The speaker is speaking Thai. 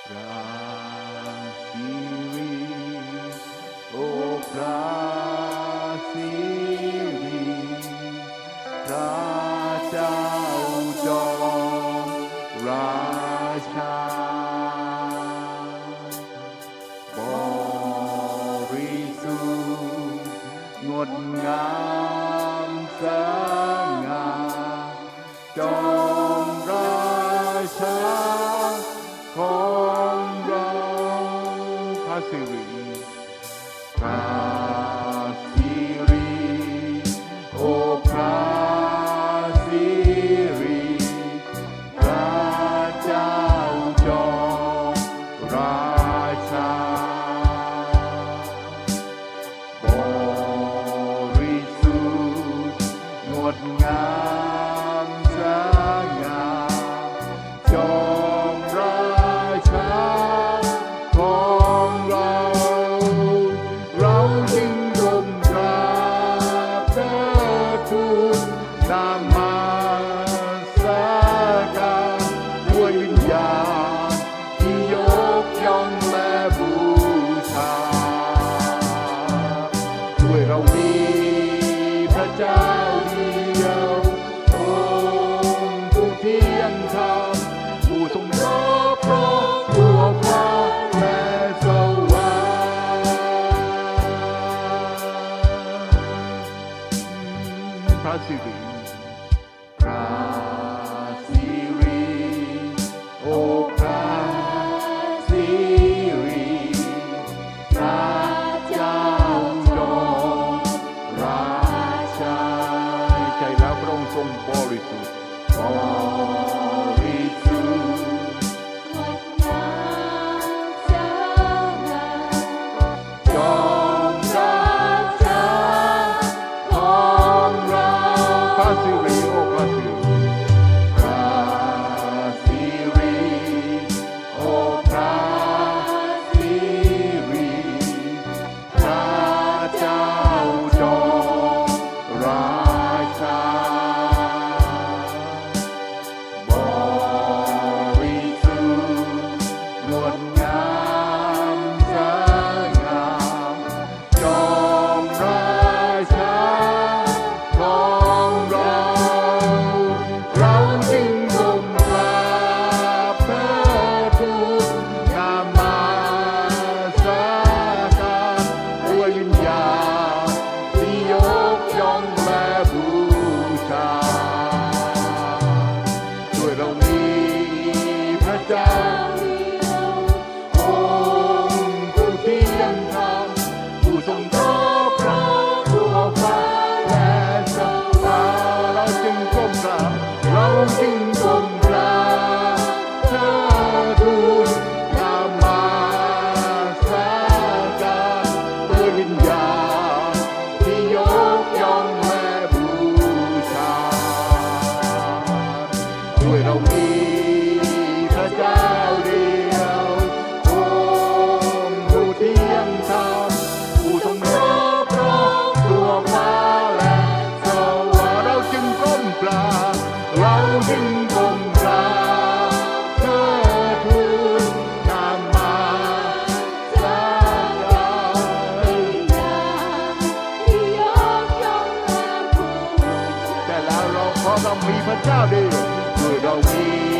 พระศิริโอพระศิริพระเจ้าจอมราชาบริสุทธิ์งดงามสา สิริพระสิริโอพระสิริพระเจ้าจอมราชาใจแล้วพระองค์ทรงบริสุทธิ์ ด้วยเรามีพระเจ้าเดียวองผู้เที่ยงธรรมผู้ทรงรอบรอบตัวฟ้าและสวรรค์เราจึงก้มกราเราจึงก้มกราบเธอทูลนามาสร้างเราแต่แล้วเราขอเรามีพระเจ้าเดียว word are we?